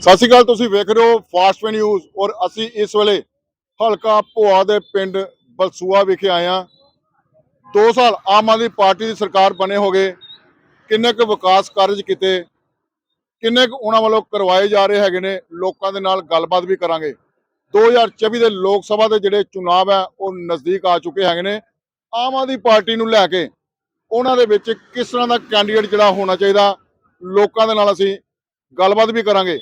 ਸਤਿ ਸ਼੍ਰੀ ਅਕਾਲ, ਤੁਸੀਂ ਵੇਖ ਰਹੇ ਹੋ ਫਾਸਟ ਵੇ ਨਿਊਜ਼ ਔਰ ਅਸੀਂ ਇਸ ਵੇਲੇ ਹਲਕਾ ਭੋਆ ਦੇ ਪਿੰਡ ਬਲਸੂਆ ਵਿਖੇ ਆਏ ਹਾਂ। 2 ਸਾਲ ਆਮ ਆਦਮੀ ਪਾਰਟੀ ਦੀ ਸਰਕਾਰ ਬਣੇ ਹੋ ਗਏ ਕਿੰਨੇ ਕੁ ਵਿਕਾਸ ਕਾਰਜ ਕੀਤੇ, ਕਿੰਨੇ ਕੁ ਉਹਨਾਂ ਵੱਲੋਂ ਕਰਵਾਏ ਜਾ ਰਹੇ ਹੈਗੇ ਨੇ, ਲੋਕਾਂ ਦੇ ਨਾਲ ਗੱਲਬਾਤ ਵੀ ਕਰਾਂਗੇ। 2024 ਦੇ ਲੋਕ ਸਭਾ ਦੇ ਜਿਹੜੇ ਚੁਣਾਵ ਹੈ, ਉਹ ਨਜ਼ਦੀਕ ਆ ਚੁੱਕੇ ਹੈਗੇ ਨੇ। ਆਮ ਆਦਮੀ ਪਾਰਟੀ ਨੂੰ ਲੈ ਕੇ ਉਹਨਾਂ ਦੇ ਵਿੱਚ ਕਿਸ ਤਰ੍ਹਾਂ ਦਾ ਕੈਂਡੀਡੇਟ ਜਿਹੜਾ ਹੋਣਾ ਚਾਹੀਦਾ, ਲੋਕਾਂ ਦੇ ਨਾਲ ਅਸੀਂ ਗੱਲਬਾਤ ਵੀ ਕਰਾਂਗੇ।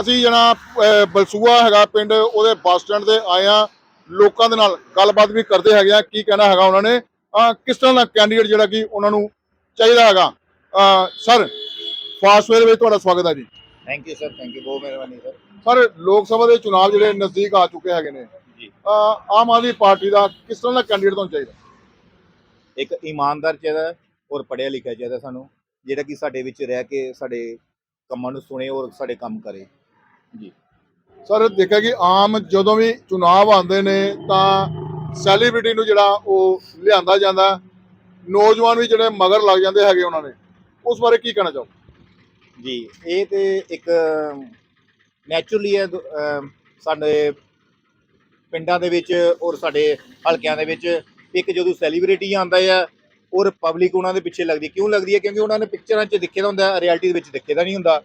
ਅਸੀਂ ਜਣਾ ਬਲਸੂਆ ਹੈਗਾ ਪਿੰਡ ਉਹਦੇ ਬੱਸ ਸਟੈਂਡ ਤੇ ਆਏ ਆ ਲੋਕਾਂ ਦੇ ਨਾਲ ਗੱਲਬਾਤ ਵੀ ਕਰਦੇ ਹੈਗੇ ਆ ਕੀ ਕਹਿਣਾ ਹੈਗਾ ਉਹਨਾਂ ਨੇ। ਕਿਸ ਤਰ੍ਹਾਂ ਦਾ ਕੈਂਡੀਡੇਟ ਜਿਹੜਾ ਕਿ ਉਹਨਾਂ ਨੂੰ ਚਾਹੀਦਾ ਹੈਗਾ। ਸਰ ਫਾਸਟਵੇਅਰ ਵਿੱਚ ਤੁਹਾਡਾ ਸਵਾਗਤ ਹੈ ਜੀ। Thank you sir thank you ਬਹੁਤ ਮਿਹਰਬਾਨੀ ਸਰ ਸਰ ਲੋਕ ਸਭਾ ਦੇ ਚੁਣਾਵ ਜਿਹੜੇ ਨਜ਼ਦੀਕ ਆ ਚੁੱਕੇ ਹੈਗੇ ਨੇ। ਜੀ। ਆਮ ਆਦਮੀ ਪਾਰਟੀ ਦਾ ਕਿਸ ਤਰ੍ਹਾਂ ਦਾ ਕੈਂਡੀਡੇਟ ਤੁਹਾਨੂੰ ਚਾਹੀਦਾ? ਇੱਕ ਇਮਾਨਦਾਰ ਚਾਹੀਦਾ ਔਰ ਪੜ੍ਹਿਆ ਲਿਖਿਆ ਚਾਹੀਦਾ ਸਾਨੂੰ ਜਿਹੜਾ ਕਿ ਸਾਡੇ ਵਿੱਚ ਰਹਿ ਕੇ ਸਾਡੇ ਕੰਮਾਂ ਨੂੰ ਸੁਣੇ ਔਰ ਸਾਡੇ ਕੰਮ ਕਰੇ। ਜੀ। ਸਰ ਦੇਖਿਆ ਕਿ ਆਮ ਜਦੋਂ ਵੀ ਚੁਣਾਵ ਆਉਂਦੇ ਨੇ ਤਾਂ ਸੈਲੀਬ੍ਰਿਟੀ ਨੂੰ ਜਿਹੜਾ ਉਹ ਲਿਆਂਦਾ ਜਾਂਦਾ। ਨੌਜਵਾਨ ਵੀ ਜਿਹੜੇ ਮਗਰ ਲੱਗ ਜਾਂਦੇ ਹੈਗੇ ਉਹਨਾਂ ਨੇ ਉਸ ਬਾਰੇ ਕੀ ਕਹਿਣਾ ਚਾਹੋ ਜੀ ਇਹ ਤੇ ਇੱਕ ਨੈਚੁਰਲੀ ਹੈ ਸਾਡੇ ਪਿੰਡਾਂ ਦੇ ਵਿੱਚ ਔਰ ਸਾਡੇ ਹਲਕਿਆਂ ਦੇ ਵਿੱਚ ਇੱਕ ਜਦੋਂ ਸੈਲੀਬ੍ਰਿਟੀ ਆਉਂਦਾ ਹੈ ਔਰ ਪਬਲਿਕ ਉਹਨਾਂ ਦੇ ਪਿੱਛੇ ਲੱਗਦੀ। ਕਿਉਂ ਲੱਗਦੀ ਹੈ? ਕਿਉਂਕਿ ਉਹਨਾਂ ਨੇ ਪਿਕਚਰਾਂ 'ਚ ਦਿਖੇ ਦਾ ਹੁੰਦਾ ਰਿਐਲਿਟੀ ਦੇ ਵਿੱਚ ਦਿਖੇ ਦਾ ਨਹੀਂ ਹੁੰਦਾ।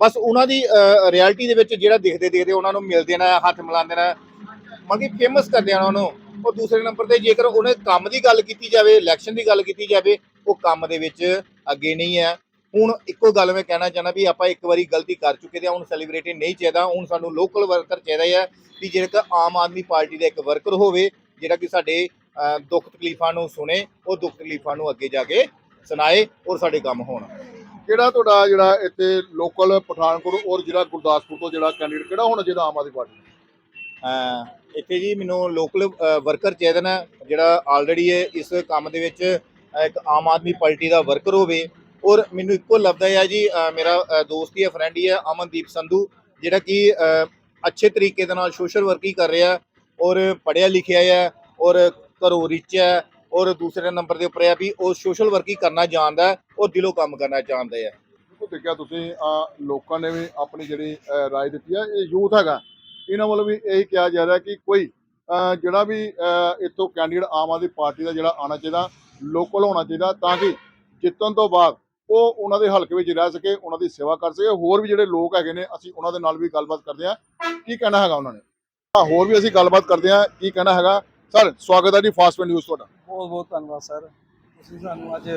ਬਸ ਉਹਨਾਂ ਦੀ ਰਿਐਲਿਟੀ ਦੇ ਵਿੱਚ ਜਿਹੜਾ ਦਿਖਦੇ ਦਿਖਦੇ ਉਹਨਾਂ ਨੂੰ ਮਿਲਦੇ ਨਾ, ਹੱਥ ਮਿਲਾਉਂਦੇ ਨਾ, ਮਤਲਬ ਕਿ ਫੇਮਸ ਕਰਦੇ ਆ ਉਹਨਾਂ ਨੂੰ। ਉਹ ਦੂਸਰੇ ਨੰਬਰ ਤੇ ਜੇਕਰ ਉਹਨੇ ਕੰਮ ਦੀ ਗੱਲ ਕੀਤੀ ਜਾਵੇ ਇਲੈਕਸ਼ਨ ਦੀ ਗੱਲ ਕੀਤੀ ਜਾਵੇ, ਉਹ ਕੰਮ ਦੇ ਵਿੱਚ ਅੱਗੇ ਨਹੀਂ ਹੈ। ਹੁਣ ਇੱਕੋ ਗੱਲ ਮੈਂ ਕਹਿਣਾ ਚਾਹੁੰਦਾ ਵੀ ਆਪਾਂ ਇੱਕ ਵਾਰੀ ਗਲਤੀ ਕਰ ਚੁੱਕੇ ਤੇ ਹੁਣ ਸੈਲੀਬ੍ਰਿਟੀ ਨਹੀਂ ਚਾਹੀਦਾ, ਹੁਣ ਸਾਨੂੰ ਲੋਕਲ ਵਰਕਰ ਚਾਹੀਦਾ ਹੈ ਵੀ ਜਿਹੜਾ ਆਮ ਆਦਮੀ ਪਾਰਟੀ ਦਾ ਇੱਕ ਵਰਕਰ ਹੋਵੇ, ਜਿਹੜਾ ਕਿ ਸਾਡੇ ਦੁੱਖ ਤਕਲੀਫਾਂ ਨੂੰ ਸੁਣੇ, ਉਹ ਦੁੱਖ ਤਕਲੀਫਾਂ ਨੂੰ ਅੱਗੇ ਜਾ ਕੇ ਸੁਣਾਏ ਔਰ ਸਾਡੇ ਕੰਮ ਹੋਣ। ਕਿਹੜਾ ਤੁਹਾਡਾ ਜਿਹੜਾ ਇੱਥੇ ਲੋਕਲ ਪਠਾਨਕੋਟ ਔਰ ਜਿਹੜਾ ਗੁਰਦਾਸਪੁਰ ਤੋਂ ਜਿਹੜਾ ਕੈਂਡੀਡੇਟ ਕਿਹੜਾ ਹੋਣਾ ਚਾਹੀਦਾ ਆਮ ਆਦਮੀ ਪਾਰਟੀ ਨੂੰ? ਅਹ ਇੱਥੇ ਜੀ ਮੈਨੂੰ ਲੋਕਲ ਵਰਕਰ ਚਾਹੀਦਾ ਨਾ ਜਿਹੜਾ ਆਲਰੇਡੀ ਇਸ ਕੰਮ ਦੇ ਵਿੱਚ ਇੱਕ ਆਮ ਆਦਮੀ ਪਾਰਟੀ ਦਾ ਵਰਕਰ ਹੋਵੇ ਔਰ ਮੈਨੂੰ ਇੱਕੋ ਲੱਭਦਾ ਹੈ ਜੀ ਅਹ, ਮੇਰਾ ਅਹ, ਦੋਸਤ ਹੀ ਹੈ ਫਰੈਂਡ ਹੀ ਹੈ ਅਮਨਦੀਪ ਸੰਧੂ ਜਿਹੜਾ ਕਿ ਅਹ, ਅੱਛੇ ਤਰੀਕੇ ਦੇ ਨਾਲ ਸੋਸ਼ਲ ਵਰਕ ਹੀ ਕਰ ਰਿਹਾ ਔਰ ਪੜ੍ਹਿਆ ਲਿਖਿਆ ਹੈ ਔਰ ਘਰੋਂ ਰਿਚ ਹੈ ਔਰ ਦੂਸਰੇ ਨੰਬਰ ਦੇ ਉੱਪਰ ਹੈ ਵੀ ਉਹ ਸੋਸ਼ਲ ਵਰਕ ਹੀ ਕਰਨਾ ਜਾਣਦਾ ਹੈ ਔਰ ਦਿਲੋਂ ਕੰਮ ਕਰਨਾ ਚਾਹੁੰਦਾ ਹੈ ਦੇਖੋ ਦੇਖਿਆ ਤੁਸੀਂ ਅਹ, ਲੋਕਾਂ ਨੇ ਵੀ ਆਪਣੀ ਜਿਹੜੀ ਅਹ, ਰਾਏ ਦਿੱਤੀ ਹੈ ਇਹ ਯੂਥ ਹੈਗਾ। ਇਹਨਾਂ ਵੱਲੋਂ ਵੀ ਇਹੀ ਕਿਹਾ ਜਾ ਰਿਹਾ ਕਿ ਕੋਈ ਅਹ, ਜਿਹੜਾ ਵੀ ਅਹ, ਇੱਥੋਂ ਕੈਂਡੀਡੇਟ ਆਮ ਆਦਮੀ ਪਾਰਟੀ ਦਾ ਜਿਹੜਾ ਆਉਣਾ ਚਾਹੀਦਾ ਲੋਕਲ ਹੋਣਾ ਚਾਹੀਦਾ ਤਾਂ ਕਿ ਜਿੱਤਣ ਤੋਂ ਬਾਅਦ ਉਹ ਉਹਨਾਂ ਦੇ ਹਲਕੇ ਵਿੱਚ ਰਹਿ ਸਕੇ ਉਹਨਾਂ ਦੀ ਸੇਵਾ ਕਰ ਸਕੇ। ਹੋਰ ਵੀ ਜਿਹੜੇ ਲੋਕ ਹੈਗੇ ਨੇ ਅਸੀਂ ਉਹਨਾਂ ਦੇ ਨਾਲ ਵੀ ਗੱਲਬਾਤ ਕਰਦੇ ਹਾਂ। ਕੀ ਕਹਿਣਾ ਹੈਗਾ ਉਹਨਾਂ ਨੇ? ਤਾਂ ਹੋਰ ਵੀ ਅਸੀਂ ਗੱਲਬਾਤ ਕਰਦੇ ਹਾਂ ਕੀ ਕਹਿਣਾ ਹੈਗਾ? ਸਰ ਸਵਾਗਤ ਹੈ ਜੀ ਫਾਸਟ ਨਿਊਜ਼ ਤੁਹਾਡਾ। ਬਹੁਤ ਬਹੁਤ ਧੰਨਵਾਦ ਸਰ। ਤੁਸੀਂ ਸਾਨੂੰ ਅੱਜ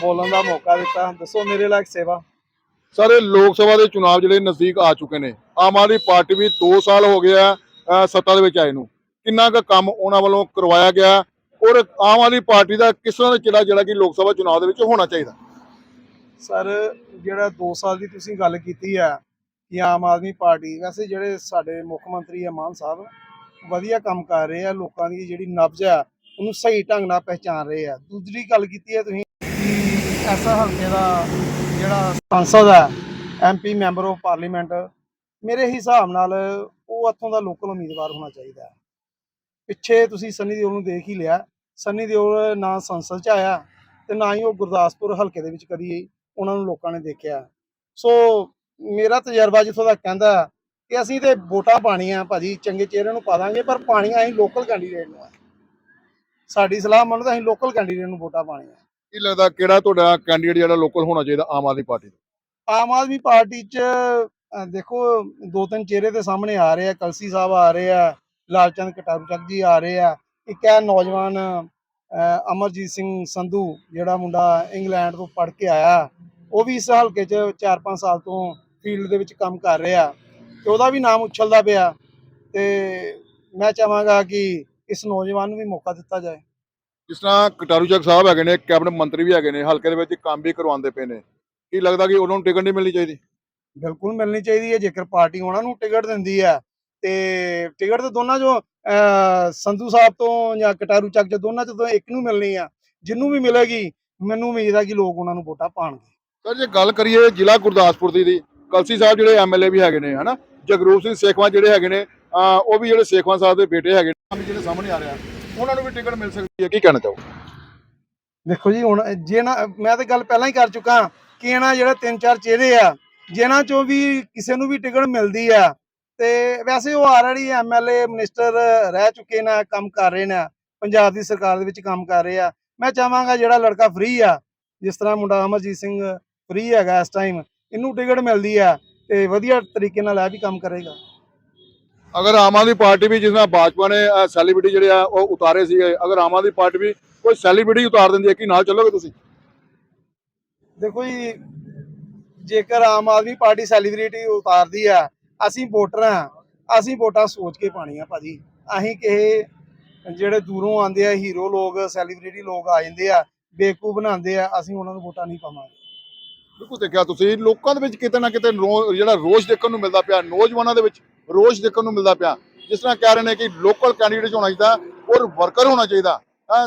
ਬੋਲਣ ਦਾ ਮੌਕਾ ਦਿੱਤਾ। ਦੱਸੋ ਮੇਰੇ ਲਈ ਸੇਵਾ। ਸਰ ਇਹ ਲੋਕ ਸਭਾ ਦੇ ਚੁਣਾਵ ਜਿਹੜੇ ਨਜ਼ਦੀਕ ਆ ਚੁੱਕੇ ਨੇ। ਆਮ ਆਦਮੀ ਪਾਰਟੀ ਵੀ 2 ਸਾਲ ਹੋ ਗਏ ਆ ਅਹ ਸੱਤਾ ਦੇ ਵਿੱਚ ਆਏ ਨੂੰ। ਕਿੰਨਾ ਕੁ ਕੰਮ ਉਹਨਾਂ ਵੱਲੋਂ ਕਰਵਾਇਆ ਗਿਆ? ਔਰ ਆਮ ਆਦਮੀ ਪਾਰਟੀ ਦਾ ਕਿਸ ਤਰ੍ਹਾਂ ਦਾ ਚਿਹਰਾ ਜਿਹੜਾ ਕਿ ਲੋਕ ਸਭਾ ਚੁਣਾਵ ਦੇ ਵਿੱਚ ਹੋਣਾ ਚਾਹੀਦਾ? ਸਰ ਜਿਹੜਾ 2 ਸਾਲ ਦੀ ਤੁਸੀਂ ਗੱਲ ਕੀਤੀ ਹੈ ਕਿ ਆਮ ਆਦਮੀ ਪਾਰਟੀ ਵੈਸੇ ਜਿਹੜੇ ਸਾਡੇ ਮੁੱਖ ਮੰਤਰੀ ਆ ਮਾਨ ਸਾਹਿਬ ਵਧੀਆ ਕੰਮ ਕਰ ਰਹੇ ਆ, ਲੋਕਾਂ ਦੀ ਜਿਹੜੀ ਨਬਜ਼ ਆ, ਉਹਨੂੰ ਸਹੀ ਢੰਗ ਨਾਲ ਪਹਿਚਾਨ ਰਹੇ ਆ। ਦੂਸਰੀ ਗੱਲ ਕੀਤੀ ਹੈ ਤੁਸੀਂ, ਕਿ ਐਸਾ ਹਲਕੇ ਦਾ ਜਿਹੜਾ ਸੰਸਦ ਹੈ ਐਮਪੀ ਮੈਂਬਰ ਆਫ ਪਾਰਲੀਮੈਂਟ, ਮੇਰੇ ਹਿਸਾਬ ਨਾਲ ਉਹ ਇੱਥੋਂ ਦਾ ਲੋਕਲ ਉਮੀਦਵਾਰ ਹੋਣਾ ਚਾਹੀਦਾ ਹੈ। ਪਿੱਛੇ ਤੁਸੀਂ ਸੰਨੀ ਦਿਓਲ ਨੂੰ ਦੇਖ ਹੀ ਲਿਆ, ਸੰਨੀ ਦਿਓਲ ਨਾ ਸੰਸਦ 'ਚ ਆਇਆ ਤੇ ਨਾ ਹੀ ਉਹ ਗੁਰਦਾਸਪੁਰ ਹਲਕੇ ਦੇ ਵਿੱਚ ਕਦੀ ਉਹਨਾਂ ਨੂੰ ਲੋਕਾਂ ਨੇ ਦੇਖਿਆ। ਸੋ ਮੇਰਾ ਤਜਰਬਾ ਜਿੱਥੋਂ ਦਾ ਕਹਿੰਦਾ ਕਿ ਅਸੀਂ ਤੇ ਵੋਟਾਂ ਪਾਣੀਆਂ ਭਾਜੀ ਚੰਗੇ ਚਿਹਰੇ ਨੂੰ ਪਾ ਦਾਂਗੇ ਪਰ ਪਾਣੀਆਂ ਅਸੀਂ ਲੋਕਲ ਕੈਂਡੀਡੇਟ ਨੂੰ ਆ। ਸਾਡੀ ਸਲਾਹ ਮੰਨੋ ਤਾਂ ਅਸੀਂ ਲੋਕਲ ਕੈਂਡੀਡੇਟ ਨੂੰ ਵੋਟਾਂ ਪਾਣੀਆਂ। ਕੀ ਲੱਗਦਾ ਕਿਹੜਾ ਤੁਹਾਡਾ ਕੈਂਡੀਡੇਟ ਜਿਹੜਾ ਲੋਕਲ ਹੋਣਾ ਚਾਹੀਦਾ ਆਮ ਆਦਮੀ ਪਾਰਟੀ ਦਾ ਆਮ ਆਦਮੀ ਪਾਰਟੀ 'ਚ ਦੇਖੋ ਦੋ ਤਿੰਨ ਚਿਹਰੇ ਦੇ ਸਾਹਮਣੇ ਆ ਰਹੇ ਆ ਕਲਸੀ ਸਾਹਿਬ ਆ ਰਹੇ ਆ ਲਾਲਚੰਦ ਕਟਾਰੂ ਚੱਕ ਜੀ ਆ ਰਹੇ ਆ ਇੱਕ ਹੈ ਨੌਜਵਾਨ ਅਮਰਜੀਤ ਸਿੰਘ ਸੰਧੂ ਜਿਹੜਾ ਮੁੰਡਾ ਇੰਗਲੈਂਡ ਤੋਂ ਪੜ੍ਹ ਕੇ ਆਇਆ ਉਹ ਵੀ ਇਸ ਹਲਕੇ 'ਚ 4-5 ਸਾਲ ਤੋਂ ਫੀਲਡ ਦੇ ਵਿੱਚ ਕੰਮ ਕਰ ਰਿਹਾ। ਤੇ ਉਹਦਾ ਵੀ ਨਾਮ ਉਛਲਦਾ ਪਿਆ ਤੇ ਮੈਂ ਚਾਹਾਂਗਾ ਕਿ ਇਸ ਨੌਜਵਾਨ ਨੂੰ ਵੀ ਮੌਕਾ ਦਿੱਤਾ ਜਾਏ। ਜਿਸ ਤਰ੍ਹਾਂ ਕਟਾਰੂ ਚੱਕ ਸਾਹਿਬ ਹੈਗੇ ਨੇ ਕੈਬਨਿਟ ਮੰਤਰੀ ਵੀ ਹੈਗੇ ਨੇ ਹਲਕੇ ਦੇ ਵਿੱਚ ਕੰਮ ਵੀ ਕਰਵਾਉਂਦੇ ਪਏ ਨੇ। ਕੀ ਲੱਗਦਾ ਕਿ ਉਹਨਾਂ ਨੂੰ ਟਿਕਟ ਨਹੀਂ ਮਿਲਣੀ ਚਾਹੀਦੀ? ਬਿਲਕੁਲ ਮਿਲਣੀ ਚਾਹੀਦੀ ਹੈ ਜੇਕਰ ਪਾਰਟੀ ਉਹਨਾਂ ਨੂੰ ਟਿਕਟ ਦਿੰਦੀ ਹੈ। ਤੇ ਟਿਕਟ ਤਾਂ ਦੋਨਾਂ ਅਹ, ਸੰਧੂ ਸਾਹਿਬ ਤੋਂ ਜਾਂ ਕਟਾਰੂ ਚੱਕ ਚ ਦੋਨਾਂ ਚ ਇੱਕ ਨੂੰ ਮਿਲਣੀ ਆ। ਜਿਹਨੂੰ ਵੀ ਮਿਲੇਗੀ ਮੈਨੂੰ ਉਮੀਦ ਆ ਕਿ ਲੋਕ ਉਹਨਾਂ ਨੂੰ ਵੋਟਾਂ ਪਾਣਗੇ। ਸਰ ਜੇ ਗੱਲ ਕਰੀਏ ਜ਼ਿਲ੍ਹਾ ਗੁਰਦਾਸਪੁਰ ਦੀ ਦੀ ਕਲਸੀ ਸਾਹਿਬ ਜਿਹੜੇ ਐਮਐਲਏ ਵੀ ਹੈਗੇ ਨੇ, ਹਨਾ? ਜਗਰੂਪ ਸਿੰਘ ਸੇਖਵਾਂ ਜਿਹੜੇ ਹੈਗੇ ਨੇ ਉਹ ਵੀ ਜਿਹੜੇ ਸੇਖਵਾਂ ਸਾਹਿਬ ਦੇ ਬੇਟੇ ਹੈਗੇ ਨੇ ਜਿਹੜੇ ਸਾਹਮਣੇ ਆ ਰਿਹਾ ਉਹਨਾਂ ਨੂੰ ਵੀ ਟਿਕਟ ਮਿਲ ਸਕਦੀ ਹੈ, ਕੀ ਕਹਿਣਾ ਚਾਹੋ ਦੇਖੋ ਜੀ, ਹੁਣ ਜੇ ਨਾ, ਮੈਂ ਤਾਂ ਗੱਲ ਪਹਿਲਾਂ ਹੀ ਕਰ ਚੁੱਕਾ, ਕਿ ਇਹਨਾਂ ਜਿਹੜੇ ਤਿੰਨ ਚਾਰ ਚਿਹਰੇ ਆ, ਜਿਨ੍ਹਾਂ ਚੋਂ ਵੀ ਕਿਸੇ ਨੂੰ ਵੀ ਟਿਕਟ ਮਿਲਦੀ ਆ, ਤੇ ਵੈਸੇ ਉਹ ਆਲਰੇਡੀ ਐਮਐਲਏ ਮਿਨਿਸਟਰ ਰਹਿ ਚੁੱਕੇ ਨੇ, ਕੰਮ ਕਰ ਰਹੇ ਨੇ, ਪੰਜਾਬ ਦੀ ਸਰਕਾਰ ਦੇ ਵਿੱਚ ਕੰਮ ਕਰ ਰਹੇ ਆ। ਮੈਂ ਚਾਹਾਂਗਾ ਜਿਹੜਾ ਲੜਕਾ ਫ੍ਰੀ ਆ, ਜਿਸ ਤਰ੍ਹਾਂ ਮੁੰਡਾ ਅਮਰਜੀਤ ਸਿੰਘ ਫ੍ਰੀ ਹੈਗਾ ਇਸ ਟਾਈਮ ਇਹਨੂੰ ਟਿਕਟ ਮਿਲਦੀ ਆ ਤੇ ਵਧੀਆ ਤਰੀਕੇ ਨਾਲ ਇਹ ਵੀ ਕੰਮ ਕਰੇਗਾ। ਅਗਰ ਆਮ ਆਦਮੀ ਪਾਰਟੀ ਵੀ ਜਿਸ ਨਾਲ ਭਾਜਪਾ ਨੇ ਸੈਲੀਬ੍ਰਿਟੀ ਜਿਹੜੇ ਆ ਉਹ ਉਤਾਰੇ ਸੀਗੇ। ਅਗਰ ਆਮ ਆਦਮੀ ਪਾਰਟੀ ਵੀ ਕੋਈ ਸੈਲੀਬ੍ਰਿਟੀ ਉਤਾਰ ਦਿੰਦੀ ਹੈ ਕਿ ਨਾਲ ਚੱਲੋਗੇ ਤੁਸੀਂ? ਦੇਖੋ ਜੀ ਜੇਕਰ ਆਮ ਆਦਮੀ ਪਾਰਟੀ ਸੈਲੀਬ੍ਰਿਟੀ ਉਤਾਰਦੀ ਆ ਅਸੀਂ ਵੋਟਰ ਆ ਅਸੀਂ ਵੋਟਾਂ ਸੋਚ ਕੇ ਪਾਣੀਆਂ ਭਾਜੀ। ਅਸੀਂ ਕਿਸੇ ਜਿਹੜੇ ਦੂਰੋਂ ਆਉਂਦੇ ਆ ਹੀਰੋ ਲੋਕ ਸੈਲੀਬ੍ਰਿਟੀ ਲੋਕ ਆ ਜਾਂਦੇ ਆ ਬੇਵਕੂਫ ਬਣਾਉਂਦੇ ਆ ਅਸੀਂ ਉਹਨਾਂ ਨੂੰ ਵੋਟਾਂ ਨਹੀਂ ਪਾਵਾਂਗੇ। ਬਿਲਕੁਲ ਦੇਖਿਆ ਤੁਸੀਂ, ਲੋਕਾਂ ਦੇ ਵਿੱਚ ਕਿਤੇ ਨਾ ਕਿਤੇ ਜਿਹੜਾ ਰੋਸ਼ ਦੇਖਣ ਨੂੰ ਮਿਲਦਾ ਪਿਆ, ਨੌਜਵਾਨਾਂ ਦੇ ਵਿੱਚ ਰੋਸ਼ ਦੇਖਣ ਨੂੰ ਮਿਲਦਾ ਪਿਆ। ਜਿਸ ਤਰ੍ਹਾਂ ਕਹਿ ਰਹੇ ਨੇ ਕਿ ਲੋਕਲ ਕੈਂਡੀਡੇਟ ਹੋਣਾ ਚਾਹੀਦਾ ਔਰ ਵਰਕਰ ਹੋਣਾ ਚਾਹੀਦਾ।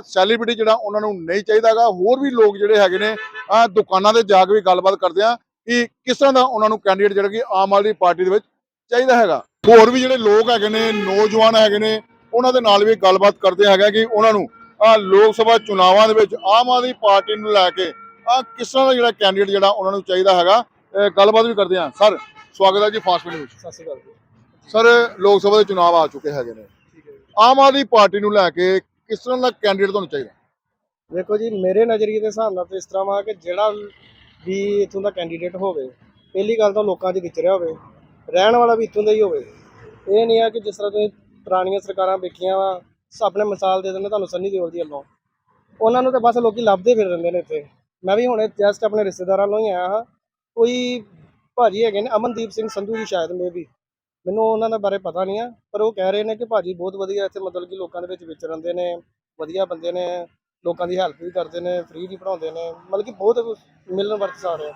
ਸੈਲੀਬ੍ਰਿਟੀ ਜਿਹੜਾ ਉਹਨਾਂ ਨੂੰ ਨਹੀਂ ਚਾਹੀਦਾਗਾ ਹੋਰ ਵੀ ਲੋਕ ਜਿਹੜੇ ਹੈਗੇ ਨੇ ਅਹ ਦੁਕਾਨਾਂ ਤੇ ਜਾ ਕੇ ਵੀ ਗੱਲਬਾਤ ਕਰਦੇ ਆ ਕਿ ਕਿਸ ਤਰ੍ਹਾਂ ਦਾ ਉਹਨਾਂ ਨੂੰ ਕੈਂਡੀਡੇਟ ਜਿਹੜਾ ਕਿ ਆਮ ਆਦਮੀ ਪਾਰਟੀ ਦੇ ਵਿੱਚ ਚਾਹੀਦਾ ਹੈਗਾ। ਹੋਰ ਵੀ ਜਿਹੜੇ ਲੋਕ ਹੈਗੇ ਨੇ, ਨੌਜਵਾਨ ਹੈਗੇ ਨੇ, ਉਹਨਾਂ ਦੇ ਨਾਲ ਵੀ ਗੱਲਬਾਤ ਕਰਦੇ ਹੈਗਾ ਕਿ ਉਹਨਾਂ ਨੂੰ ਆਹ ਲੋਕ ਸਭਾ ਚੁਣਾਵਾਂ ਦੇ ਵਿੱਚ ਆਮ ਆਦਮੀ ਪਾਰਟੀ ਨੂੰ ਲੈ ਕੇ ਆ ਕਿਸ ਤਰ੍ਹਾਂ ਦਾ ਜਿਹੜਾ ਕੈਂਡੀਡੇਟ ਜਿਹੜਾ ਉਹਨਾਂ ਨੂੰ ਚਾਹੀਦਾ ਹੈਗਾ ਗੱਲਬਾਤ ਵੀ ਕਰਦੇ ਹਾਂ। ਸਰ ਸਵਾਗਤ ਹੈ ਜੀ ਫਾਸਟ ਨਿਊਜ਼ ਸਤਿ ਸ਼੍ਰੀ ਅਕਾਲ ਸਰ ਲੋਕ ਸਭਾ ਦੇ ਚੁਣਾਵ ਆ ਚੁੱਕੇ ਹੈਗੇ ਨੇ। ਆਮ ਆਦਮੀ ਪਾਰਟੀ ਨੂੰ ਲੈ ਕੇ ਕਿਸ ਤਰ੍ਹਾਂ ਦਾ ਕੈਂਡੀਡੇਟ ਤੁਹਾਨੂੰ ਚਾਹੀਦਾ? ਵੇਖੋ ਜੀ ਮੇਰੇ ਨਜ਼ਰੀਏ ਦੇ ਹਿਸਾਬ ਨਾਲ ਤਾਂ ਇਸ ਤਰ੍ਹਾਂ ਵਾ ਕਿ ਜਿਹੜਾ ਵੀ ਇਥੋਂ ਦਾ ਕੈਂਡੀਡੇਟ ਹੋਵੇ ਪਹਿਲੀ ਗੱਲ ਤਾਂ ਲੋਕਾਂ 'ਚ ਵਿਚਰਿਆ ਹੋਵੇ ਰਹਿਣ ਵਾਲਾ ਵੀ ਇਥੋਂ ਦਾ ਹੀ ਹੋਵੇ। ਇਹ ਨਹੀਂ ਆ ਕਿ ਜਿਸ ਤਰ੍ਹਾਂ ਤੁਸੀਂ ਪੁਰਾਣੀਆਂ ਸਰਕਾਰਾਂ ਵੇਖੀਆਂ ਵਾ ਆਪਣੇ ਮਿਸਾਲ ਦੇ ਦਿੰਦੇ ਤੁਹਾਨੂੰ ਸੰਨੀ ਦਿਓਲ ਦੀ ਵੱਲੋਂ। ਉਹਨਾਂ ਨੂੰ ਤਾਂ ਬਸ ਲੋਕੀ ਲੱਭਦੇ ਫਿਰ ਰਹਿੰਦੇ ਨੇ ਇੱਥੇ। ਮੈਂ ਵੀ ਹੁਣੇ ਜਸਟ ਆਪਣੇ ਰਿਸ਼ਤੇਦਾਰਾਂ ਨੂੰ ਹੀ ਆਇਆ ਹਾਂ। ਕੋਈ ਭਾਜੀ ਹੈਗੇ ਨੇ, ਅਮਨਦੀਪ ਸਿੰਘ ਸੰਧੂ ਜੀ ਸ਼ਾਇਦ ਮੇ ਵੀ ਮੈਨੂੰ ਉਹਨਾਂ ਦੇ ਬਾਰੇ ਪਤਾ ਨਹੀਂ ਆ, ਪਰ ਉਹ ਕਹਿ ਰਹੇ ਨੇ ਕਿ ਭਾਜੀ ਬਹੁਤ ਵਧੀਆ ਇੱਥੇ ਮਤਲਬ ਕਿ ਲੋਕਾਂ ਦੇ ਵਿੱਚ ਵਿਚਰਦੇ ਨੇ, ਵਧੀਆ ਬੰਦੇ ਨੇ, ਲੋਕਾਂ ਦੀ ਹੈਲਪ ਵੀ ਕਰਦੇ ਨੇ ਫ੍ਰੀ ਵੀ ਪੜਾਉਂਦੇ ਨੇ, ਮਤਲਬ ਕਿ ਬਹੁਤ ਮਿਲਣ ਵਰਤ ਆ।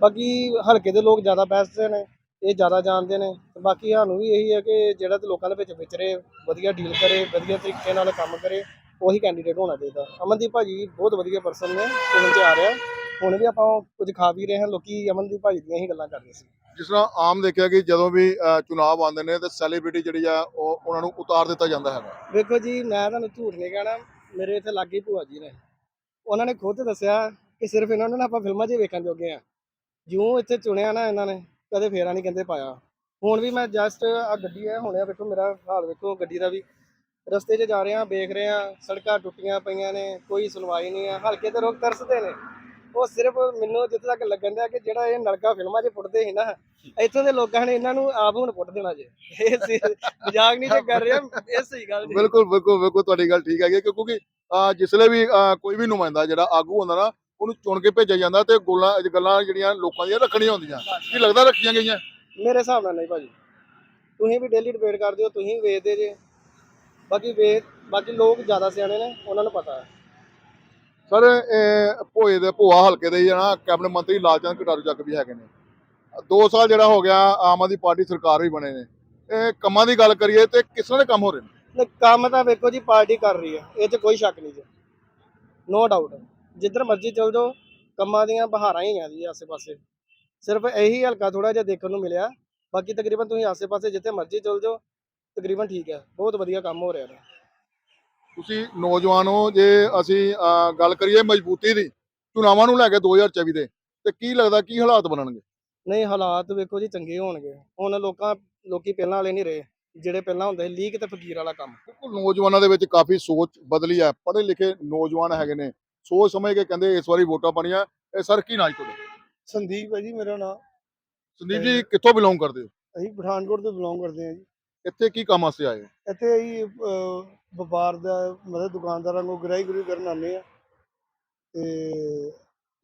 ਬਾਕੀ ਹਲਕੇ ਦੇ ਲੋਕ ਜ਼ਿਆਦਾ ਬੈਸਦੇ ਨੇ, ਇਹ ਜ਼ਿਆਦਾ ਜਾਣਦੇ ਨੇ। ਤੇ ਬਾਕੀ ਸਾਨੂੰ ਵੀ ਇਹੀ ਹੈ ਕਿ ਜਿਹੜਾ ਤੇ ਲੋਕਾਂ ਦੇ ਵਿੱਚ ਵਿਚਰੇ ਵਧੀਆ ਡੀਲ ਕਰੇ, ਵਧੀਆ ਤਰੀਕੇ ਨਾਲ ਕੰਮ ਕਰੇ ਉਹੀ ਕੈਂਡੀਡੇਟ ਹੋਣਾ ਚਾਹੀਦਾ। ਅਮਨਦੀਪ ਭਾਜੀ ਬਹੁਤ ਵਧੀਆ ਪਰਸਨ ਨੇ ਸੁਣਨ ਚ ਆ ਰਿਹਾ। ਹੁਣ ਵੀ ਆਪਾਂ ਕੁਝ ਖਾ ਵੀ ਰਹੇ ਹਾਂ ਲੋਕੀ ਅਮਨਦੀਪ ਭਾਜੀ ਦੀਆਂ ਹੀ ਗੱਲਾਂ ਕਰ ਰਹੇ ਸੀ। ਜਿਸ ਤਰ੍ਹਾਂ ਆਮ ਦੇਖਿਆ ਕਿ ਜਦੋਂ ਵੀ ਚੁਣਾਵ ਆਉਂਦੇ ਨੇ ਤੇ ਸੈਲੀਬ੍ਰਿਟੀ ਜਿਹੜੀ ਆ ਉਹ ਉਹਨਾਂ ਨੂੰ ਉਤਾਰ ਦਿੱਤਾ ਜਾਂਦਾ ਹੈਗਾ। ਵੇਖੋ ਜੀ ਮੈਂ ਤੁਹਾਨੂੰ ਝੂਠ ਨਹੀਂ ਕਹਿਣਾ ਮੇਰੇ ਇੱਥੇ ਲਾਗੇ ਭੂਆ ਜੀ ਨੇ। ਉਹਨਾਂ ਨੇ ਖੁਦ ਦੱਸਿਆ ਕਿ ਸਿਰਫ ਇਹਨਾਂ ਨੂੰ ਨਾ ਆਪਾਂ ਫਿਲਮਾਂ 'ਚ ਵੇਖਣ ਜੋਗੇ ਆ ਜਿਉਂ ਇੱਥੇ ਚੁਣਿਆ ਨਾ ਇਹਨਾਂ ਨੇ ਕਦੇ ਫੇਰਾ ਨਹੀਂ ਕਹਿੰਦੇ ਪਾਇਆ। ਹੁਣ ਵੀ ਮੈਂ ਜਸਟ ਆ ਗੱਡੀ ਹੈ ਹੁਣੇ ਵੇਖੋ ਮੇਰਾ ਹਾਲ ਵੇਖੋ ਗੱਡੀ ਦਾ ਵੀ ਰਸਤੇ 'ਚ ਜਾ ਰਹੇ ਆ ਵੇਖ ਰਹੇ ਆ ਸੜਕਾਂ ਟੁੱਟੀਆਂ ਪਈਆਂ ਨੇ ਕੋਈ ਸੁਣਵਾਈ ਨਹੀਂ ਆ ਹਲਕੇ ਤੇ ਲੋਕ ਤਰਸਦੇ ਨੇ। ਉਹ ਸਿਰਫ ਮੈਨੂੰ ਜਿੱਥੇ ਤੱਕ ਲੱਗਣ ਦਿਆ ਕਿ ਜਿਹੜਾ ਇਹ ਨਲਕਾ ਫਿਲਮਾਂ 'ਚ ਪੁੱਟਦੇ ਸੀ ਨਾ ਇੱਥੋਂ ਦੇ ਲੋਕਾਂ ਨੇ ਇਹਨਾਂ ਨੂੰ ਆਪ ਹੁਣ ਪੁੱਟ ਦੇਣਾ ਜੇ। ਇਹ ਮਜ਼ਾਕ ਨਹੀਂ ਜੇ ਕਰ ਰਿਹਾ ਇਹ ਸਹੀ ਗੱਲ ਜੀ। ਬਿਲਕੁਲ ਬਿਲਕੁਲ ਬਿਲਕੁਲ ਤੁਹਾਡੀ ਗੱਲ ਠੀਕ ਹੈਗੀ ਕਿਉਂਕਿ ਜਿਸਲੇ ਵੀ ਕੋਈ ਵੀ ਨੁਮਾਇੰਦਾ ਜਿਹੜਾ ਆਗੂ ਹੁੰਦਾ ਨਾ ਉਹਨੂੰ ਚੁਣ ਕੇ ਭੇਜਿਆ ਜਾਂਦਾ ਤੇ ਗੱਲਾਂ ਗੱਲਾਂ ਜਿਹੜੀਆਂ ਲੋਕਾਂ ਦੀਆਂ ਰੱਖਣੀਆਂ ਹੁੰਦੀਆਂ। ਕੀ ਲੱਗਦਾ ਰੱਖੀਆਂ ਗਈਆਂ? ਮੇਰੇ ਹਿਸਾਬ ਨਾਲ ਨਹੀਂ ਭਾਜੀ। ਤੁਸੀਂ ਵੀ ਡੇਲੀ ਡਿਬੇਟ ਕਰਦੇ ਹੋ ਤੁਸੀਂ ਵੀ ਵੇਚਦੇ ਜੇ। ਬਾਕੀ ਵੇ ਬਾਕੀ ਲੋਕ ਜ਼ਿਆਦਾ ਸਿਆਣੇ ਨੇ ਉਹਨਾਂ ਨੂੰ ਪਤਾ ਹੈ। ਸਰ ਇਹ ਭੋਏ ਦੇ ਭੋਆ ਹਲਕੇ ਦੇ ਜਿਹੜਾ ਕੈਬਨਿਟ ਮੰਤਰੀ ਲਾਲਚੰਦ ਕਟਾਰੂ ਚੱਕ ਵੀ ਹੈਗੇ ਨੇ। 2 ਸਾਲ ਜਿਹੜਾ ਹੋ ਗਿਆ ਆਮ ਆਦਮੀ ਪਾਰਟੀ ਸਰਕਾਰ ਵੀ ਬਣੇ ਨੇ। ਇਹ ਕੰਮਾਂ ਦੀ ਗੱਲ ਕਰੀਏ ਤੇ ਕਿਸ ਤਰ੍ਹਾਂ ਦੇ ਕੰਮ ਹੋ ਰਹੇ ਨੇ? ਕੰਮ ਤਾਂ ਵੇਖੋ ਜੀ ਪਾਰਟੀ ਕਰ ਰਹੀ ਹੈ ਇਹ 'ਚ ਕੋਈ ਸ਼ੱਕ ਨਹੀਂ ਜੀ। ਨੋ ਡਾਊਟ ਜਿੱਧਰ ਮਰਜ਼ੀ ਚਲ ਜਾਓ ਕੰਮਾਂ ਦੀਆਂ ਬਹਾਰਾਂ ਹੀ ਆ ਜੀ ਆਸੇ-ਪਾਸੇ। ਸਿਰਫ ਇਹੀ ਹਲਕਾ ਥੋੜਾ ਜਿਹਾ ਦੇਖਣ ਨੂੰ ਮਿਲਿਆ। ਬਾਕੀ ਤਕਰੀਬਨ ਤੁਸੀਂ ਆਸੇ-ਪਾਸੇ ਜਿੱਥੇ ਮਰਜ਼ੀ ਚਲ ਜਾਓ ਤਕਰੀਬਨ ਠੀਕ ਹੈ ਬਹੁਤ ਵਧੀਆ ਕੰਮ ਹੋ ਰਿਹਾ ਨੇ ਤੁਸੀਂ ਨੌਜਵਾਨ ਹੋ ਜੇ ਅਸੀਂ ਅਹ, ਗੱਲ ਕਰੀਏ ਮਜ਼ਬੂਤੀ ਦੀ ਚੁਣਾਵਾਂ ਨੂੰ ਲੈ ਕੇ 2024 ਦੇ ਤੇ ਕੀ ਲੱਗਦਾ ਕੀ ਹਾਲਾਤ ਬਣਨਗੇ? ਨਹੀਂ ਹਾਲਾਤ ਵੇਖੋ ਜੀ ਚੰਗੇ ਹੋਣਗੇ। ਹੁਣ ਲੋਕਾਂ ਲੋਕੀ ਪਹਿਲਾਂ ਵਾਲੇ ਨਹੀਂ ਰਹੇ ਜਿਹੜੇ ਪਹਿਲਾਂ ਹੁੰਦੇ ਸੀ ਲੀਕ ਤੇ ਫਕੀਰ ਵਾਲਾ ਕੰਮ। ਬਿਲਕੁਲ ਨੌਜਵਾਨਾਂ ਦੇ ਵਿੱਚ ਕਾਫੀ ਸੋਚ ਬਦਲੀ ਹੈ ਪੜ੍ਹੇ ਲਿਖੇ ਨੌਜਵਾਨ ਹੈਗੇ ਨੇ। ਸੋਚ ਸਮਝ ਕੇ ਕਹਿੰਦੇ ਇਸ ਵਾਰੀ ਵੋਟਾਂ ਪਾਣੀਆਂ ਇਹ ਸਰ ਕੀ ਨਾਜ ਤੁਹਾਡਾ? ਸੰਦੀਪ ਹੈ ਜੀ ਮੇਰਾ ਨਾਮ। ਸੰਦੀਪ ਜੀ ਕਿੱਥੋਂ ਬਿਲੋਂਗ ਕਰਦੇ ਹੋ? ਅਸੀਂ ਪਠਾਨਕੋਟ ਤੋਂ ਬਿਲੋਂਗ ਕਰਦੇ ਹਾਂ ਜੀ। ਇੱਥੇ ਕੀ ਕੰਮ ਵਾਸਤੇ ਆਏ ਹੋ? ਇੱਥੇ ਅਸੀਂ ਅਹ, ਵਪਾਰ ਦਾ ਮਤਲਬ ਦੁਕਾਨਦਾਰਾਂ ਨੂੰ ਗ੍ਰਾਈ ਗਰੂ ਕਰਨ ਆਉਂਦੇ ਆ ਤੇ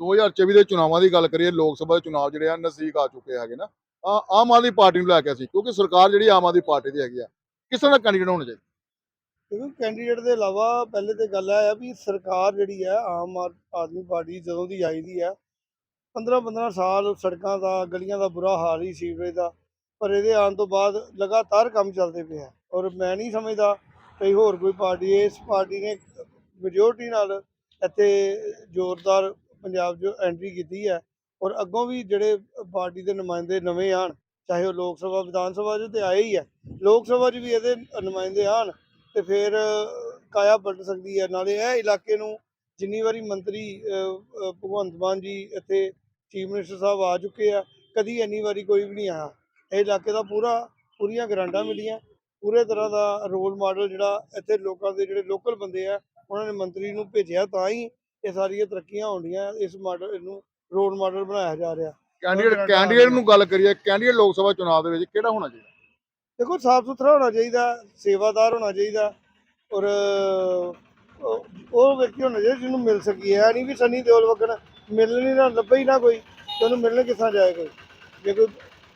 2024 ਦੇ ਚੁਣਾਵਾਂ ਦੀ ਗੱਲ ਕਰੀਏ ਲੋਕ ਸਭਾ ਦੇ ਚੁਣਾਵ ਜਿਹੜੇ ਆ ਨਜ਼ਦੀਕ ਆ ਚੁੱਕੇ ਹੈਗੇ ਨਾ। ਆ ਆਮ ਆਦਮੀ ਪਾਰਟੀ ਨੂੰ ਲੈ ਕੇ ਅਸੀਂ ਕਿਉਂਕਿ ਸਰਕਾਰ ਜਿਹੜੀ ਆਮ ਆਦਮੀ ਪਾਰਟੀ ਦੀ ਹੈਗੀ ਆ ਕਿਸ ਤਰ੍ਹਾਂ ਦਾ ਕੈਂਡੀਡੇਟ ਹੋਣਾ ਚਾਹੀਦਾ? ਕਿਉਂਕਿ ਕੈਂਡੀਡੇਟ ਦੇ ਇਲਾਵਾ ਪਹਿਲੇ ਤੇ ਗੱਲ ਇਹ ਆ ਵੀ ਸਰਕਾਰ ਜਿਹੜੀ ਹੈ ਆਮ ਆਦ- ਆਦਮੀ ਪਾਰਟੀ ਜਦੋਂ ਦੀ ਆਈ ਦੀ ਹੈ 15 15 ਸਾਲ ਸੜਕਾਂ ਦਾ ਗਲੀਆਂ ਦਾ ਬੁਰਾ ਹਾਲ ਹੀ ਸੀਵਰੇਜ ਦਾ। ਪਰ ਇਹਦੇ ਆਉਣ ਤੋਂ ਬਾਅਦ ਲਗਾਤਾਰ ਕੰਮ ਚੱਲਦੇ ਪਏ ਆ। ਔਰ ਮੈਂ ਨਹੀਂ ਸਮਝਦਾ ਕਈ ਹੋਰ ਕੋਈ ਪਾਰਟੀ, ਇਸ ਪਾਰਟੀ ਨੇ ਮੈਜੋਰਟੀ ਨਾਲ ਇੱਥੇ ਜ਼ੋਰਦਾਰ ਪੰਜਾਬ 'ਚ ਐਂਟਰੀ ਕੀਤੀ ਹੈ। ਔਰ ਅੱਗੋਂ ਵੀ ਜਿਹੜੇ ਪਾਰਟੀ ਦੇ ਨੁਮਾਇੰਦੇ ਨਵੇਂ ਆਣ ਚਾਹੇ ਉਹ ਲੋਕ ਸਭਾ, ਵਿਧਾਨ ਸਭਾ 'ਚ ਤੇ ਆਏ ਹੀ ਹੈ ਲੋਕ ਸਭਾ 'ਚ ਵੀ ਇਹਦੇ ਨੁਮਾਇੰਦੇ ਆਣ ਤੇ ਫਿਰ ਕਾਇਆ ਪਲਟ ਸਕਦੀ ਹੈ। ਨਾਲੇ ਇਹ ਇਲਾਕੇ ਨੂੰ ਜਿੰਨੀ ਵਾਰੀ ਮੰਤਰੀ ਭਗਵੰਤ ਮਾਨ ਜੀ ਇੱਥੇ ਚੀਫ ਮਿਨਿਸਟਰ ਸਾਹਿਬ ਆ ਚੁੱਕੇ ਆ, ਕਦੀ ਇੰਨੀ ਵਾਰੀ ਕੋਈ ਵੀ ਨਹੀਂ ਆਇਆ। ਇਹ ਇਲਾਕੇ ਦਾ ਪੂਰਾ ਪੂਰੀਆਂ ਗਰਾਂਡਾਂ ਮਿਲੀਆਂ। ਪੂਰੇ ਤਰ੍ਹਾਂ ਦਾ ਰੋਲ ਮਾਡਲ ਜਿਹੜਾ ਇੱਥੇ ਲੋਕਾਂ ਦੇ ਜਿਹੜੇ ਲੋਕਲ ਬੰਦੇ ਆ ਉਹਨਾਂ ਨੇ ਮੰਤਰੀ ਨੂੰ ਭੇਜਿਆ ਤਾਂ ਹੀ ਇਹ ਸਾਰੀਆਂ ਤਰੱਕੀਆਂ ਹੋਣੀਆਂ ਇਸ ਮਾਡਲ ਨੂੰ ਰੋਲ ਮਾਡਲ ਬਣਾਇਆ ਜਾ ਰਿਹਾ। ਕੈਂਡੀਡੇਟ ਕੈਂਡੀਡੇਟ ਨੂੰ ਗੱਲ ਕਰੀਏ ਕੈਂਡੀਡੇਟ ਲੋਕ ਸਭਾ ਚੁਣਾਵ ਦੇ ਵਿੱਚ ਕਿਹੜਾ ਹੋਣਾ ਚਾਹੀਦਾ? ਦੇਖੋ ਸਾਫ਼ ਸੁਥਰਾ ਹੋਣਾ ਚਾਹੀਦਾ ਸੇਵਾਦਾਰ ਹੋਣਾ ਚਾਹੀਦਾ ਔਰ ਉਹ- ਵਿਅਕਤੀ ਹੋਣਾ ਚਾਹੀਦਾ ਜਿਹਨੂੰ ਮਿਲ ਸਕੀਏ। ਐ ਨਹੀਂ ਵੀ ਸਨੀ ਦਿਓਲ ਵਗਣ ਮਿਲਣ ਹੀ ਨਾ ਲੱਭੇ ਹੀ ਨਾ ਕੋਈ ਤੇ ਉਹਨੂੰ ਮਿਲਣ ਕਿੱਥਾਂ ਜਾਏ ਕੋਈ? ਜੇ ਕੋਈ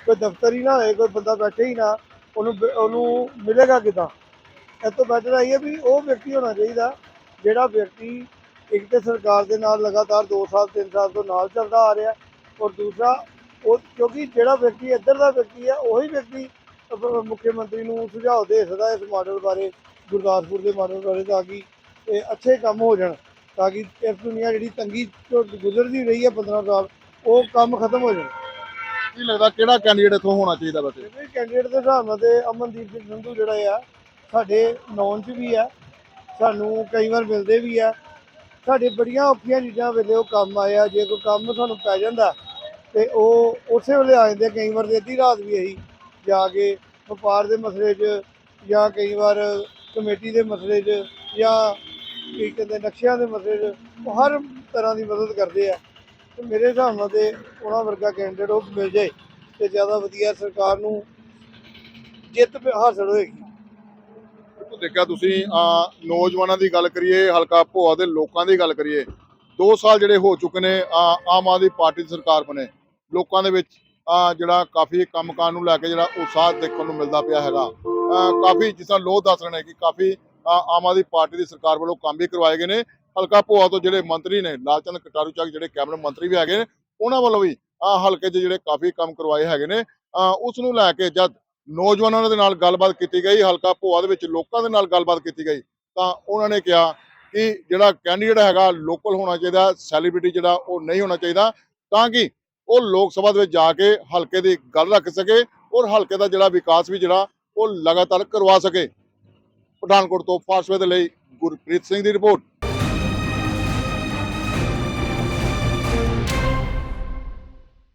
ਕੋਈ ਦਫ਼ਤਰ ਹੀ ਨਾ ਹੋਏ, ਕੋਈ ਬੰਦਾ ਬੈਠੇ ਹੀ ਨਾ, ਉਹਨੂੰ ਬ- ਉਹਨੂੰ ਮਿਲੇਗਾ ਕਿੱਦਾਂ? ਇਹ ਤੋਂ ਬੈਟਰ ਆਈ ਹੈ ਵੀ ਉਹ ਵਿਅਕਤੀ ਹੋਣਾ ਚਾਹੀਦਾ, ਜਿਹੜਾ ਵਿਅਕਤੀ ਇੱਕ ਤੇ ਸਰਕਾਰ ਦੇ ਨਾਲ ਲਗਾਤਾਰ 2 ਸਾਲ 3 ਸਾਲ ਤੋਂ ਨਾਲ ਚੱਲਦਾ ਆ ਰਿਹਾ ਔਰ ਦੂਸਰਾ, ਉਹ ਕਿਉਂਕਿ ਜਿਹੜਾ ਵਿਅਕਤੀ ਇੱਧਰ ਦਾ ਵਿਅਕਤੀ ਹੈ, ਉਹੀ ਵਿਅਕਤੀ ਮੁੱਖ ਮੰਤਰੀ ਨੂੰ ਸੁਝਾਅ ਦੇ ਸਕਦਾ ਇਸ ਮਾਡਲ ਬਾਰੇ, ਗੁਰਦਾਸਪੁਰ ਦੇ ਮਾਡਲ ਬਾਰੇ ਤਾਂ ਕਿ ਇਹ ਅੱਛੇ ਕੰਮ ਹੋ ਜਾਣ, ਤਾਂ ਕਿ ਇਸ ਦੁਨੀਆ ਜਿਹੜੀ ਤੰਗੀ ਤੋਂ ਗੁਜ਼ਰਦੀ ਰਹੀ ਹੈ 15 ਸਾਲ, ਉਹ ਕੰਮ ਖਤਮ ਹੋ ਜਾਣ। ਕੀ ਲੱਗਦਾ ਕਿਹੜਾ ਕੈਂਡੀਡੇਟ ਇਥੋਂ ਹੋਣਾ ਚਾਹੀਦਾ ਵੈਸੇ? ਜਿਹੜੇ ਕੈਂਡੀਡੇਟ ਦੇ ਹਿਸਾਬ ਨਾਲ ਤੇ ਅਮਨਦੀਪ ਸਿੰਘ ਸੰਧੂ ਜਿਹੜਾ ਆ, ਸਾਡੇ ਨੌਨ ਚ ਵੀ ਆ, ਸਾਨੂੰ ਕਈ ਵਾਰ ਮਿਲਦੇ ਵੀ ਆ। ਸਾਡੇ ਬੜੀਆਂ ਔਖੀਆਂ ਚੀਜ਼ਾਂ ਵੇਲੇ ਉਹ ਕੰਮ ਆਇਆ, ਜੇ ਕੋਈ ਕੰਮ ਸਾਨੂੰ ਪੈ ਜਾਂਦਾ ਤੇ ਉਹ ਉਸੇ ਵੇਲੇ ਆ ਜਾਂਦੇ ਕਈ ਵਾਰ ਤੇ ਅੱਧੀ ਰਾਤ ਵੀ ਅਸੀਂ ਜਾ ਕੇ ਵਪਾਰ ਦੇ ਮਸਲੇ 'ਚ ਜਾਂ ਕਈ ਵਾਰ ਕਮੇਟੀ ਦੇ ਮਸਲੇ 'ਚ ਜਾਂ ਕੀ ਕਹਿੰਦੇ ਨਕਸ਼ਿਆਂ ਦੇ ਮਸਲੇ 'ਚ, ਉਹ ਹਰ ਤਰ੍ਹਾਂ ਦੀ ਮਦਦ ਕਰਦੇ ਆ। ਤੇ ਮੇਰੇ ਹਿਸਾਬ ਨਾਲ ਤੇ ਉਹਨਾਂ ਵਰਗਾ ਕੈਂਡੀਡੇਟ ਉਹ ਮਿਲ ਜਾਏ ਤੇ ਜ਼ਿਆਦਾ ਵਧੀਆ ਸਰਕਾਰ ਨੂੰ ਜਿੱਤ ਹਾਸਲ ਹੋਏਗੀ। ਦੇਖਿਆ ਤੁਸੀਂ ਨੌਜਵਾਨਾਂ ਦੀ ਗੱਲ ਕਰੀਏ, ਹਲਕਾ ਭੋਆ ਦੇ ਲੋਕਾਂ ਦੀ ਗੱਲ ਕਰੀਏ 2 ਸਾਲ ਜਿਹੜੇ ਹੋ ਚੁੱਕੇ ਨੇ ਆਮ ਆਦਮੀ ਪਾਰਟੀ ਦੀ ਸਰਕਾਰ ਬਣੇ। ਲੋਕਾਂ ਦੇ ਵਿੱਚ ਜਿਹੜਾ ਕਾਫੀ ਕੰਮਕਾਰ ਨੂੰ ਲੈ ਕੇ ਜਿਹੜਾ ਉਤਸ਼ਾਹ ਦੇਖਣ ਨੂੰ ਮਿਲਦਾ ਪਿਆ ਹੈਗਾ। ਕਾਫੀ ਜਿਸ ਤਰ੍ਹਾਂ ਲੋਕ ਦੱਸ ਰਹੇ ਨੇ ਕਿ ਕਾਫੀ ਆਮ ਆਦਮੀ ਪਾਰਟੀ ਦੀ ਸਰਕਾਰ ਵੱਲੋਂ ਕੰਮ ਵੀ ਕਰਵਾਏ ਗਏ ਨੇ ਹਲਕਾ ਭੋਆ ਤੋਂ ਜਿਹੜੇ ਮੰਤਰੀ ਨੇ ਲਾਲਚੰਦ ਕਟਾਰੂ ਚੱਕ ਜਿਹੜੇ ਕੈਬਨਿਟ ਮੰਤਰੀ ਵੀ ਹੈਗੇ ਨੇ ਉਹਨਾਂ ਵੱਲੋਂ ਵੀ ਅਹ, ਹਲਕੇ 'ਚ ਜਿਹੜੇ ਕਾਫੀ ਕੰਮ ਕਰਵਾਏ ਹੈਗੇ ਨੇ। ਉਸ ਨੂੰ ਲੈ ਕੇ ਜਦ ਨੌਜਵਾਨਾਂ ਦੇ ਨਾਲ ਗੱਲਬਾਤ ਕੀਤੀ ਗਈ ਹਲਕਾ ਭੋਆ ਦੇ ਵਿੱਚ ਲੋਕਾਂ ਦੇ ਨਾਲ ਗੱਲਬਾਤ ਕੀਤੀ ਗਈ ਤਾਂ ਉਹਨਾਂ ਨੇ ਕਿਹਾ ਕਿ ਜਿਹੜਾ ਕੈਂਡੀਡੇਟ ਹੈਗਾ ਲੋਕਲ ਹੋਣਾ ਚਾਹੀਦਾ ਸੈਲੀਬ੍ਰਿਟੀ ਜਿਹੜਾ ਉਹ ਨਹੀਂ ਹੋਣਾ ਚਾਹੀਦਾ ਤਾਂ ਕਿ ਉਹ ਲੋਕ ਸਭਾ ਦੇ ਵਿੱਚ ਜਾ ਕੇ ਹਲਕੇ ਦੀ ਗੱਲ ਰੱਖ ਸਕੇ ਔਰ ਹਲਕੇ ਦਾ ਜਿਹੜਾ ਵਿਕਾਸ ਵੀ ਜਿਹੜਾ ਉਹ ਲਗਾਤਾਰ ਕਰਵਾ ਸਕੇ। ਪਠਾਨਕੋਟ ਤੋਂ ਫਾਸਟਵੇ ਦੇ ਲਈ ਗੁਰਪ੍ਰੀਤ ਸਿੰਘ ਦੀ ਰਿਪੋਰਟ।